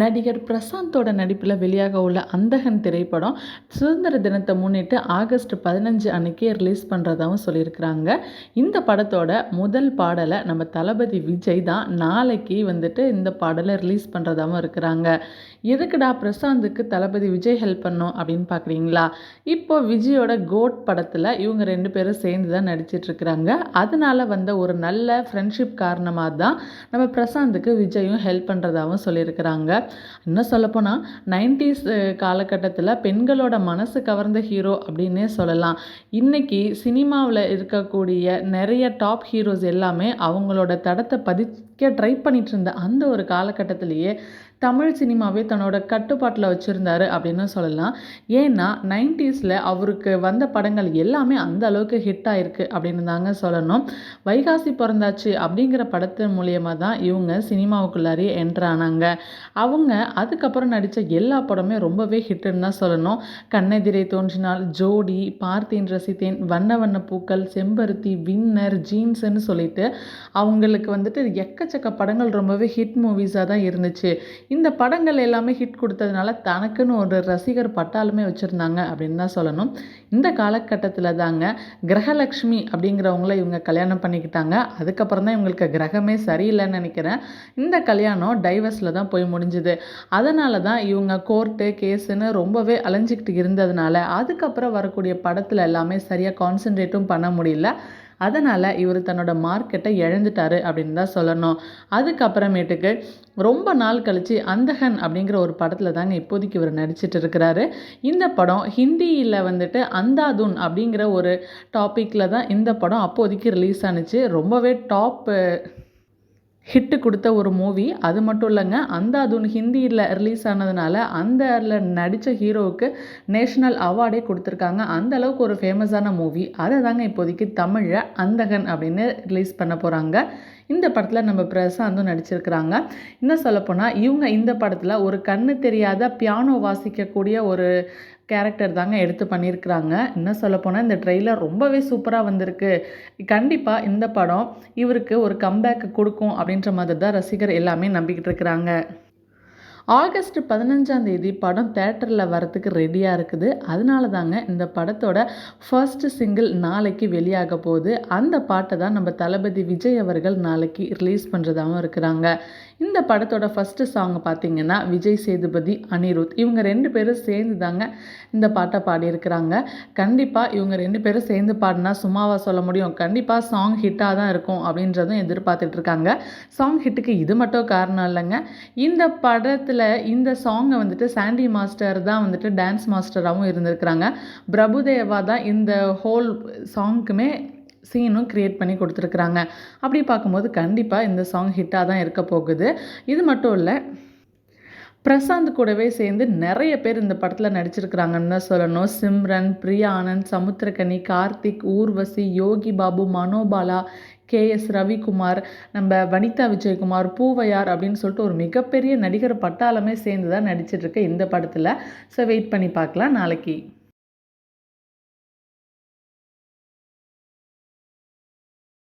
நடிகர் பிரசாந்தோட நடிப்பில் வெளியாக உள்ள அந்தகன் திரைப்படம் சுதந்திர தினத்தை முன்னிட்டு ஆகஸ்ட் பதினஞ்சு அன்னைக்கே ரிலீஸ் பண்ணுறதாகவும் சொல்லியிருக்கிறாங்க. இந்த படத்தோட முதல் பாடலை நம்ம தளபதி விஜய் தான் நாளைக்கு வந்துட்டு இந்த பாடலை ரிலீஸ் பண்ணுறதாகவும் இருக்கிறாங்க. எதுக்குடா பிரசாந்துக்கு தளபதி விஜய் ஹெல்ப் பண்ணோம் அப்படின்னு பார்க்குறீங்களா இப்போ விஜயோட கோட் படத்தில் இவங்க ரெண்டு பேரும் சேர்ந்து தான் நடிச்சிட்ருக்கிறாங்க அதனால வந்த ஒரு நல்ல ஃப்ரெண்ட்ஷிப் காரணமாக தான் நம்ம பிரசாந்துக்கு விஜயும் ஹெல்ப் பண்ணுறதாகவும் சொல்லியிருக்கிறாங்க. இன்னும் சொல்லப்போனால் நைன்டிஸ் காலகட்டத்தில் பெண்களோட மனசு கவர்ந்த ஹீரோ அப்படின்னே சொல்லலாம். இன்றைக்கி சினிமாவில் இருக்கக்கூடிய நிறைய டாப் ஹீரோஸ் எல்லாமே அவங்களோட தடத்தை பதிக்க ட்ரை பண்ணிகிட்டு இருந்த அந்த ஒரு காலகட்டத்திலேயே தமிழ் சினிமாவே தன்னோட கட்டுப்பாட்டில் வச்சுருந்தாரு அப்படின்னு சொல்லலாம். ஏன்னா நைன்டிஸில் அவருக்கு வந்த படங்கள் எல்லாமே அந்த அளவுக்கு ஹிட் ஆயிருக்கு அப்படின்னு தாங்க சொல்லணும். வைகாசி பிறந்தாச்சு அப்படிங்கிற படத்தின் மூலியமாக தான் இவங்க சினிமாவுக்குள்ளாரே என்ட்ரானாங்க அவங்க அதுக்கப்புறம் நடித்த எல்லா படமே ரொம்பவே ஹிட்டுன்னு தான் சொல்லணும். கண்ணெதிரை தோன்றினால் ஜோடி பார்த்தேன் ரசித்தேன் வண்ண வண்ண பூக்கள் செம்பருத்தி வின்னர் ஜீன்ஸ்ன்னு சொல்லிட்டு அவங்களுக்கு வந்துட்டு எக்கச்சக்க படங்கள் ரொம்பவே ஹிட் மூவிஸாக தான் இருந்துச்சு. இந்த படங்கள் எல்லாமே ஹிட் கொடுத்ததுனால தனக்குன்னு ஒரு ரசிகர் பட்டாலுமே வச்சுருந்தாங்க அப்படின்னு தான் சொல்லணும். இந்த காலகட்டத்தில் தாங்க கிரகலக்ஷ்மி அப்படிங்கிறவங்கள இவங்க கல்யாணம் பண்ணிக்கிட்டாங்க. அதுக்கப்புறம் தான் இவங்களுக்கு கிரகமே சரியில்லைன்னு நினைக்கிறேன். இந்த கல்யாணம் டைவர்ஸில் தான் போய் முடிஞ்சுது. அதனால தான் இவங்க கோர்ட்டு கேஸுன்னு ரொம்பவே அலைஞ்சிக்கிட்டு இருந்ததுனால அதுக்கப்புறம் வரக்கூடிய படத்தில் எல்லாமே சரியாக கான்சென்ட்ரேட்டும் பண்ண முடியல. அதனால் இவர் தன்னோட மார்க்கெட்டை இழந்துட்டாரு அப்படின்னு தான் சொல்லணும். அதுக்கப்புறமேட்டுக்கு ரொம்ப நாள் கழித்து அந்தகன் அப்படிங்கிற ஒரு படத்தில் தாங்க இப்போதைக்கு இவர் நடிச்சிட்டு இருக்கிறாரு. இந்த படம் ஹிந்தியில் வந்துட்டு அந்தாதுன் அப்படிங்கிற ஒரு டாப்பிக்கில் தான் இந்த படம் அப்போதைக்கு ரிலீஸ் ஆனுச்சு. ரொம்பவே டாப்பு ஹிட்டு கொடுத்த ஒரு மூவி அது மட்டும் இல்லைங்க அந்த அதுன்னு ஹிந்தியில் ரிலீஸ் ஆனதுனால அந்த அதில் நடித்த ஹீரோவுக்கு நேஷ்னல் அவார்டே கொடுத்துருக்காங்க. அந்த அளவுக்கு ஒரு ஃபேமஸான மூவி அதை தாங்க இப்போதைக்கு தமிழில் அந்தகன் அப்படின்னு ரிலீஸ் பண்ண போகிறாங்க இந்த படத்தில் நம்ம பிரசாந்தும் நடிச்சிருக்கிறாங்க. இன்னும் சொல்லப்போனால் இவங்க இந்த படத்தில் ஒரு கண்ணு தெரியாத பியானோ வாசிக்கக்கூடிய ஒரு கேரக்டர் தாங்க எடுத்து பண்ணியிருக்கிறாங்க. இன்னும் சொல்லப்போனால் இந்த ட்ரெய்லர் ரொம்பவே சூப்பராக வந்திருக்கு. கண்டிப்பாக இந்த படம் இவருக்கு ஒரு கம்பேக் கொடுக்கும் அப்படின்ற மாதிரி தான் ரசிகர் எல்லாமே நம்பிக்கிட்டு இருக்கிறாங்க. ஆகஸ்ட் பதினஞ்சாம் தேதி படம் தேட்டரில் வரத்துக்கு ரெடியாக இருக்குது. அதனால தாங்க இந்த படத்தோட ஃபர்ஸ்ட் சிங்கிள் நாளைக்கு வெளியாக போகுது. அந்த பாட்டை தான் நம்ம தளபதி விஜய் அவர்கள் நாளைக்கு ரிலீஸ் பண்ணுறதாகவும் இருக்கிறாங்க. இந்த படத்தோட ஃபஸ்ட்டு சாங் பார்த்தீங்கன்னா விஜய் சேதுபதி அனிருத். இவங்க ரெண்டு பேரும் சேர்ந்து தாங்க இந்த பாட்டை பாடியிருக்கிறாங்க. கண்டிப்பாக இவங்க ரெண்டு பேரும் சேர்ந்து பாடினா சும்மாவாக சொல்ல முடியும். கண்டிப்பாக சாங் ஹிட்டாக தான் இருக்கும் அப்படின்றதும் எதிர்பார்த்துட்டு இருக்காங்க. சாங் ஹிட்டுக்கு இது மட்டும் காரணம் இல்லைங்க. இந்த படத்தில் இந்த சாங்கை வந்துட்டு சாண்டி மாஸ்டர் தான் வந்துட்டு டான்ஸ் மாஸ்டராகவும் இருந்திருக்கிறாங்க. பிரபுதேவா தான் இந்த ஹோல் சாங்க்குமே சீனும் க்ரியேட் பண்ணி கொடுத்துருக்குறாங்க. அப்படி பார்க்கும்போது கண்டிப்பாக இந்த சாங் ஹிட்டாக தான் இருக்க போகுது. இது மட்டும் இல்லை பிரசாந்த் கூடவே சேர்ந்து நிறைய பேர் இந்த படத்தில் நடிச்சிருக்கிறாங்கன்னு தான் சொல்லணும். சிம்ரன் பிரியா ஆனந்த் சமுத்திரகனி கார்த்திக் ஊர்வசி யோகி பாபு மனோபாலா கே எஸ் ரவிக்குமார் நம்ம வனிதா விஜயகுமார் பூவையார் அப்படின்னு சொல்லிட்டு ஒரு மிகப்பெரிய நடிகர் பட்டாளமே சேர்ந்து தான் நடிச்சிட்ருக்கு இந்த படத்தில். ஸோ வெயிட் பண்ணி பார்க்கலாம் நாளைக்கு.